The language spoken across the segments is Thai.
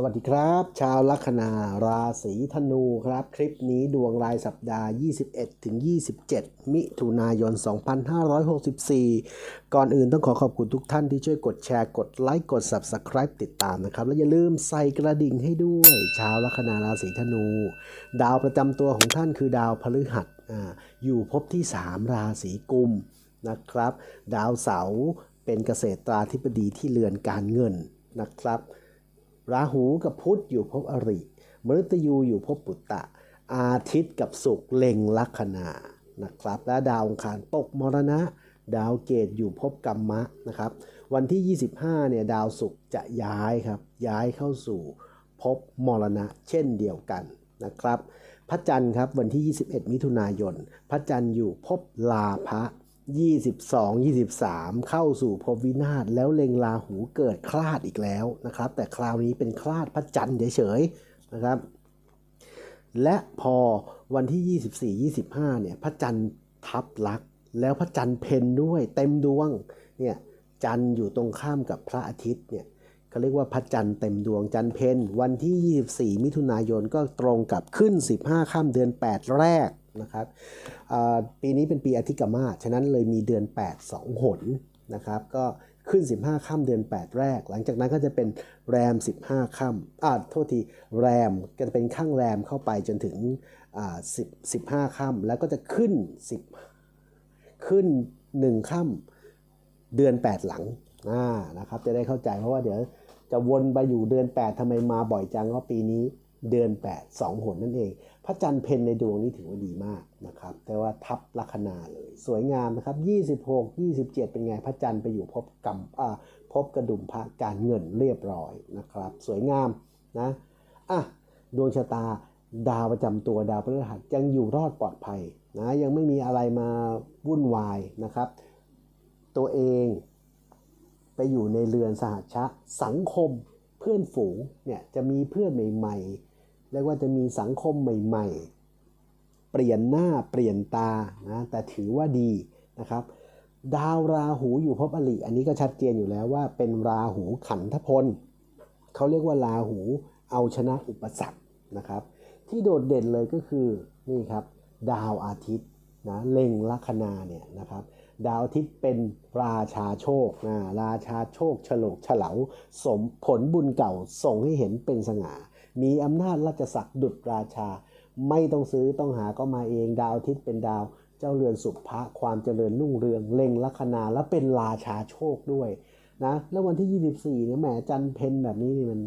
สวัสดีครับ ชาวลัคนาราศีธนูครับ คลิปนี้ดวงรายสัปดาห์ 21ถึง27 มิถุนายน 2564 ก่อนอื่นต้องขอขอบคุณทุกท่านที่ช่วยกดแชร์กดไลค์กด Subscribe ติดตามนะครับ และอย่าลืมใส่กระดิ่งให้ด้วย ชาวลัคนาราศีธนู ดาวประจำตัวของท่านคือดาวพฤหัสออยู่ภพที่ 3 ราศีกุมนะครับ ดาวเสาร์เป็นเกษตราธิบดีที่เรือนการเงินนะครับ ราหูกับพุธอยู่ภพอริมฤตยูอยู่ภพปุตตะ อาทิตย์กับศุกร์เล็งลัคนานะครับ และดาวองคารตกมรณะ ดาวเกตอยู่ภพกรรมะนะครับ วันที่ 25เนี่ยดาวศุกร์จะย้ายครับย้ายเข้าสู่ภพมรณะเช่นเดียวกันนะครับ พระจันทร์ครับวันที่ 21 มิถุนายน พระจันทร์อยู่ภพลาภะ 22 23 เข้าสู่พวินาศแล้วเล็งราหูเกิดคลาดอีกแล้วนะครับ แต่คราวนี้เป็นคลาดพระจันทร์เฉยๆนะครับ และพอวันที่ 24 25เนี่ยพระจันทร์ทับลัก แล้วพระจันทร์เพนด้วยเต็มดวงเนี่ยจันทร์อยู่ตรงข้ามกับพระอาทิตย์เนี่ยเขาเรียกว่าพระจันทร์เต็มดวงจันทร์เพนวันที่ 24 มิถุนายนก็ตรงกับขึ้น 15 ข้ามเดือน 8 แรก นะครับปีนี้เป็นปีอธิกมาฉะนั้นเลยมีเดือน 8 2 หนนะครับก็ขึ้น 15ค่ำเดือน 8 แรก หลังจากนั้นก็จะเป็นแรม 15ค่ำอ่าโทษทีแรมก็จะเป็นข้างแรมเข้าไปจนถึงอ่า10 15ค่ำแล้วก็จะขึ้น 10 ขึ้น 1ค่ำเดือน 8 หลังอ่านะครับจะได้เข้าใจเพราะว่าเดี๋ยวจะวนไปอยู่เดือน 8ทำไมมาบ่อยจังก็ปีนี้ เดือน 8 2หนนั่นเอง พระจันทร์เพนในดวงนี้ถือว่าดีมากนะครับ แต่ว่าทับลัคนาเลย สวยงามนะครับ 26 27 เป็นไง พระจันทร์ไปอยู่พบกรรมอ่าพบกระดุมพระการเงินเรียบร้อยนะครับ สวยงามนะอะดวงชะตาดาวประจำตัวดาวพฤหัสยังอยู่รอดปลอดภัยนะยังไม่มีอะไรมาวุ่นวายนะครับ ตัวเองไปอยู่ในเรือนสหชชะสังคมเพื่อนฝูงเนี่ยจะมีเพื่อนใหม่ๆ เรียกว่าจะมีสังคมใหม่ ๆ เปลี่ยนหน้าเปลี่ยนตานะแต่ถือว่าดีนะครับ ดาวราหูอยู่ภพอริอันนี้ก็ชัดเจนอยู่แล้วว่าเป็นราหูขันธพลเขาเรียกว่าราหูเอาชนะอุปสรรคนะครับ ที่โดดเด่นเลยก็คือนี่ครับ ดาวอาทิตย์นะเล็งลัคนาเนี่ยนะครับดาวอาทิตย์เป็นราชาโชคนะราชาโชคฉลกเฉลาสมผลบุญเก่าส่งให้เห็นเป็นสง่า มีอำนาจราชศักดิ์ดุจราชา ไม่ต้องซื้อต้องหาก็มาเองดาวอาทิตย์เป็นดาว เจ้าเรือนสุภะความเจริญรุ่งเรืองเล็งลัคนาและเป็นราชาโชคด้วยนะแล้ววันที่ 24เนี่ยแหมจันเพนแบบนี้นี่มัน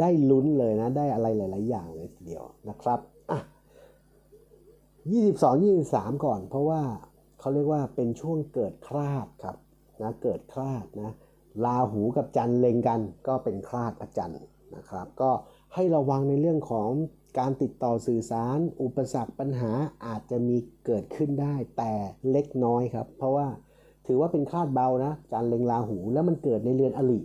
ได้ลุ้นเลยนะ ได้อะไรหลาย ๆ อย่างเลยทีเดียวนะครับอะ22 23 ก่อน เพราะว่าเขาเรียกว่าเป็นช่วงเกิดคลาดครับนะเกิดคลาดนะราหูกับจันเล็งกันก็เป็นคลาดพระจันทร์นะครับ ก็ ให้ระวังในเรื่องของการติดต่อสื่อสาร อุปสรรคปัญหาอาจจะมีเกิดขึ้นได้ แต่เล็กน้อยครับ เพราะว่าถือว่าเป็นคาดเบานะจันทร์เล็งราหู แล้วมันเกิดในเรือนอลิ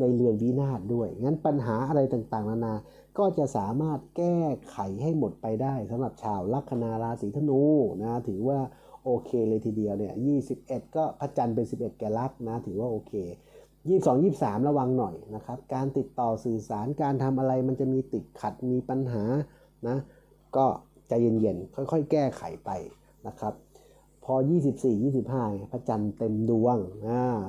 ในเรือนวินาศด้วย งั้นปัญหาอะไรต่างๆ นานา ก็จะสามารถแก้ไขให้หมดไปได้สำหรับชาวลัคนาราศีธนูนะ ถือว่าโอเคเลยทีเดียวเนี่ย 21 ก็พระจันทร์เป็น 11 แกลักนะ ถือว่าโอเค 22 23ระวังหน่อยนะครับ การติดต่อสื่อสารการทำอะไรมันจะมีติดขัดมีปัญหานะก็ใจเย็นๆค่อยๆ แก้ไขไปนะครับพอ 24 25 พระจันทร์เต็มดวง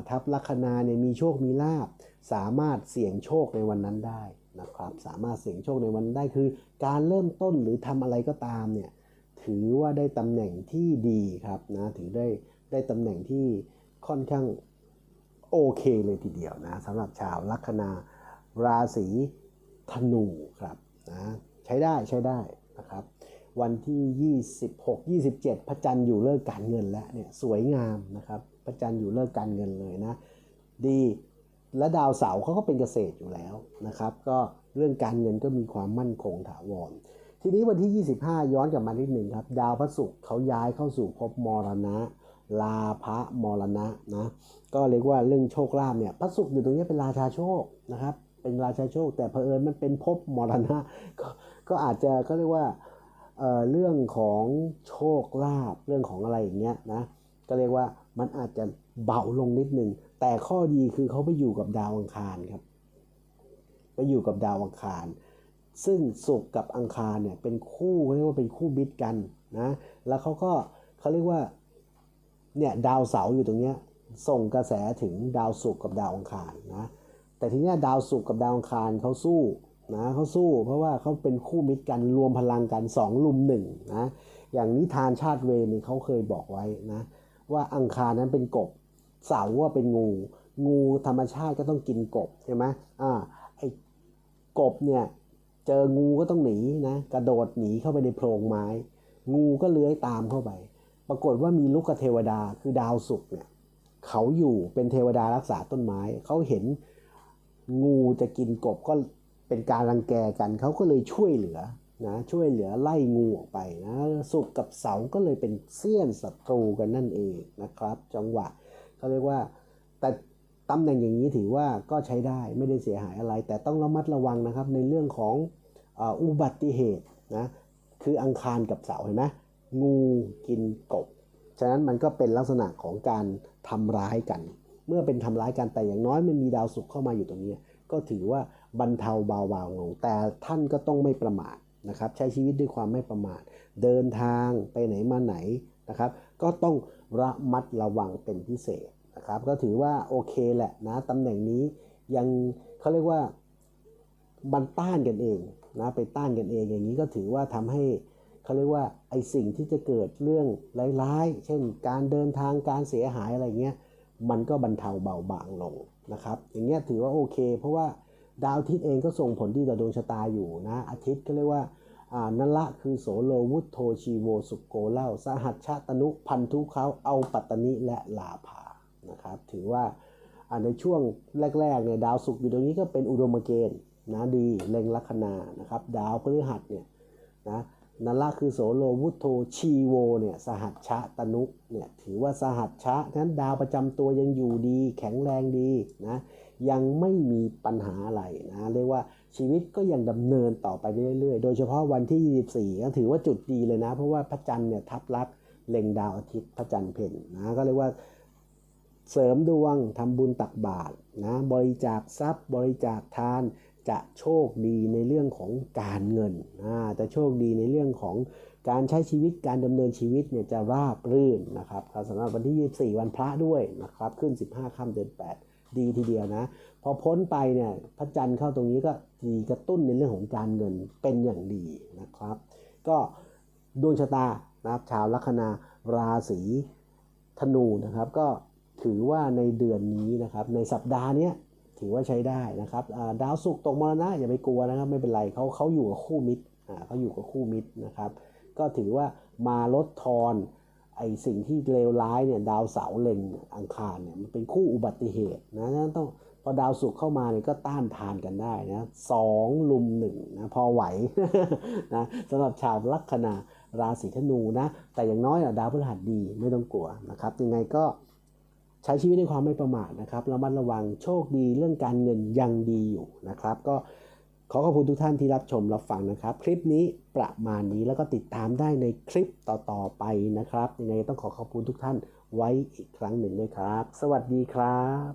ทับลัคนาเนี่ยมีโชคมีลาบ สามารถเสี่ยงโชคในวันนั้นได้นะครับ สามารถเสี่ยงโชคในวันนั้นได้คือ การเริ่มต้นหรือทำอะไรก็ตามเนี่ยถือว่าได้ตำแหน่งที่ดีครับนะถือได้ได้ตำแหน่งที่ค่อนข้าง โอเคเลยทีเดียวนะสำหรับชาวลัคนาราศีธนูครับนะใช้ได้ใช้ได้นะครับวันที่ 26 27 พระจันทร์อยู่เลิกการเงินแล้วเนี่ยสวยงามนะครับพระจันทร์อยู่เลิกการเงินเลยนะดีและดาวเสาร์เขาก็เป็นเกษตรอยู่แล้วนะครับ ก็เรื่องการเงินก็มีความมั่นคงถาวร ทีนี้วันที่ 25 ย้อนกลับมานิดหนึ่งครับ ดาวพระศุกร์เขาย้ายเข้าสู่ภพมรณะ ลาภะมรณะนะก็เรียกว่าเรื่องโชคลาภเนี่ยพระศุกร์อยู่ตรงนี้เป็นราชาโชคนะครับเป็นราชาโชค แต่เผอิญมันเป็นภพมรณะก็ก็อาจจะก็เรียกว่าเเรื่องของโชคลาภเรื่องของอะไรอย่างเงี้ยนะก็เรียกว่ามันอาจจะเบาลงนิดนึงแต่ข้อดีคือเขาไปอยู่กับดาวอังคารครับไปอยู่กับดาวอังคาร ซึ่งศุกร์กับอังคารเนี่ยเป็นคู่เขาเรียกว่าเป็นคู่มิตรกันนะแล้วเขาก็เขาเรียกว่า เนี่ยดาวเสาร์อยู่ตรงเนี้ยส่งกระแสถึงดาวศุกร์กับดาวอังคารนะแต่ทีเนี้ยดาวศุกร์กับดาวอังคารเขาสู้นะเขาสู้เพราะว่าเขาเป็นคู่มิตรกันรวมพลังกันสองลุมหนึ่งนะอย่างนิทานชาติเวนี่เขาเคยบอกไว้นะว่าอังคารนั้นเป็นกบเสาว่าเป็นงู งูธรรมชาติก็ต้องกินกบใช่ไหมอ่าไอ้กบเนี่ยเจองูก็ต้องหนีนะกระโดดหนีเข้าไปในโพรงไม้ งูก็เลื้อยตามเข้าไป ปรากฏว่ามีลูกเทวดาคือดาวศุกร์เนี่ยเขาอยู่เป็นเทวดารักษาต้นไม้ เขาเห็นงูจะกินกบก็เป็นการรังแกกัน เขาก็เลยช่วยเหลือนะช่วยเหลือไล่งูออกไปนะศุกร์กับเสาก็เลยเป็นเสี้ยนศัตรูกันนั่นเองนะครับ จังหวะเขาเรียกว่าแต่ตำแหน่งอย่างนี้ถือว่าก็ใช้ได้ไม่ได้เสียหายอะไร แต่ต้องระมัดระวังนะครับในเรื่องของอุบัติเหตุนะคืออังคารกับเสาเห็นไหม งูกินกบ ฉะนั้นมันก็เป็นลักษณะของการทำร้ายกัน เมื่อเป็นทำร้ายกันแต่อย่างน้อยมันมีดาวศุกร์เข้ามาอยู่ตรงนี้ก็ถือว่าบรรเทาเบาบางลงแต่ท่านก็ต้องไม่ประมาทนะครับ ใช้ชีวิตด้วยความไม่ประมาท เดินทางไปไหนมาไหนนะครับ ก็ต้องระมัดระวังเป็นพิเศษนะครับ ก็ถือว่าโอเคแหละนะตำแหน่งนี้ยังเขาเรียกว่ามันต้านกันเองนะไปต้านกันเองอย่างนี้ก็ถือว่าทำให้ เขาเรียกว่าไอสิ่งที่จะเกิดเรื่องร้ายๆ เช่น การเดินทางการเสียหายอะไรเงี้ย มันก็บรรเทาเบาบางลงนะครับ อย่างเงี้ยถือว่าโอเค เพราะว่าดาวอาทิตย์เองก็ส่งผลดีต่อดวงชะตาอยู่นะ อาทิตย์ก็เรียกว่าอ่านั่นละคือโสโลวุฒโทชีโวสุโกเล่าสหัชชาตนุพันธุเขาเอาปัตตนิและลาภานะครับ ถือว่าอ่าในช่วงแรกๆเนี่ยดาวศุกร์อยู่ตรงนี้ก็เป็นอุดมเกณฑ์นะดีเล็งลัคนานะครับ ดาวพฤหัสเนี่ยนะ นั่นละคือโสโลวุฒโธชีโวเนี่ยสหัชชะตนุเนี่ยถือว่าสหัชชะนั้นดาวประจำตัวยังอยู่ดี แข็งแรงดีนะยังไม่มีปัญหาอะไรนะเรียกว่าชีวิตก็ยังดำเนินต่อไปเรื่อยๆ โดยเฉพาะวันที่ 24 ก็ถือว่าจุดดีเลยนะ เพราะว่าพระจันทร์เนี่ยทับลักเล็งดาวอาทิตย์พระจันทร์เพ็ญนะก็เรียกว่าเสริมดวงทำบุญตักบาตรนะบริจาคทรัพย์บริจาคทาน จะโชคดีในเรื่องของการเงินอ่าจะโชคดีในเรื่องของการใช้ชีวิตการดำเนินชีวิตเนี่ยจะราบรื่นนะครับสำหรับวันที่ 24 วันพระด้วยนะครับ ขึ้น 15ค่ำเดือน 8 ดีทีเดียวนะ พอพ้นไปเนี่ยพระจันทร์เข้าตรงนี้ก็ดีกระตุ้นในเรื่องของการเงินเป็นอย่างดีนะครับ ก็ดวงชะตานะครับชาวลัคนาราศีธนูนะครับ ก็ถือว่าในเดือนนี้นะครับ ในสัปดาห์เนี้ย ถือว่าใช้ได้นะครับดาวศุกร์ตกมรณะอย่าไปกลัวนะครับไม่เป็นไรเขาเขาอยู่กับคู่มิตรเขาอยู่กับคู่มิตรนะครับ ก็ถือว่ามาลดทอนไอสิ่งที่เลวร้ายเนี่ยดาวเสาเล็งอังคารเนี่ยมันเป็นคู่อุบัติเหตุนะนั้นต้องพอดาวศุกเข้ามาเนี่ยก็ต้านทานกันได้นะสองลุมหนึ่งนะพอไหวนะสำหรับชาวลัคนาราศีธนูนะแต่อย่างน้อยอะดาวพฤหัสดีไม่ต้องกลัวนะครับยังไงก็ ใช้ชีวิตด้วยความไม่ประมาทนะครับระมัดระวังโชคดีเรื่องการเงินยังดีอยู่นะครับ ก็ขอขอบคุณทุกท่านที่รับชมรับฟังนะครับ คลิปนี้ประมาณนี้แล้วก็ติดตามได้ในคลิปต่อๆไปนะครับยังไงต้องขอขอบคุณทุกท่านไว้อีกครั้งหนึ่งด้วยครับ สวัสดีครับ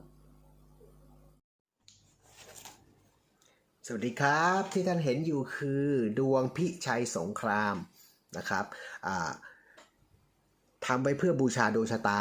สวัสดีครับที่ท่านเห็นอยู่คือดวงพิชัยสงครามนะครับทำไว้เพื่อบูชาดวงชะตา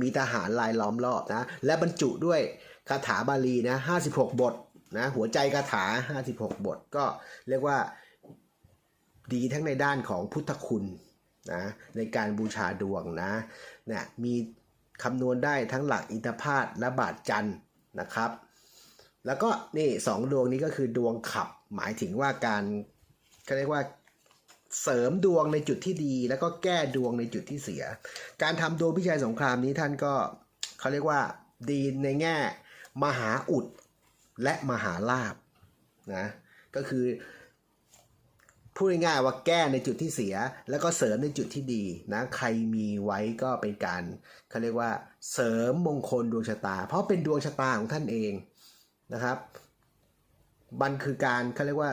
มีทหารลายล้อมรอบนะ และบรรจุด้วยคาถาบาลีนะ56บทนะหัวใจคาถา56บท ก็เรียกว่าดีทั้งในด้านของพุทธคุณนะในการบูชาดวงนะเนี่ยมีคำนวณได้ทั้งหลักอินทพาตและบาทจันนะครับ แล้วก็นี่สองดวงนี้ก็คือดวงขับหมายถึงว่าการเขาเรียกว่า เสริมดวงในจุดที่ดี แล้วก็แก้ดวงในจุดที่เสีย การทำดวงพิชัยสงครามนี้ท่านก็เขาเรียกว่าดีในแง่ มหาอุดและมหาลาบนะก็คือพูดง่ายๆว่าแก้ในจุดที่เสีย แล้วก็เสริมในจุดที่ดีนะใครมีไว้ก็เป็นการเขาเรียกว่าเสริมมงคลดวงชะตา เพราะเป็นดวงชะตาของท่านเองนะครับมันคือการเขาเรียกว่า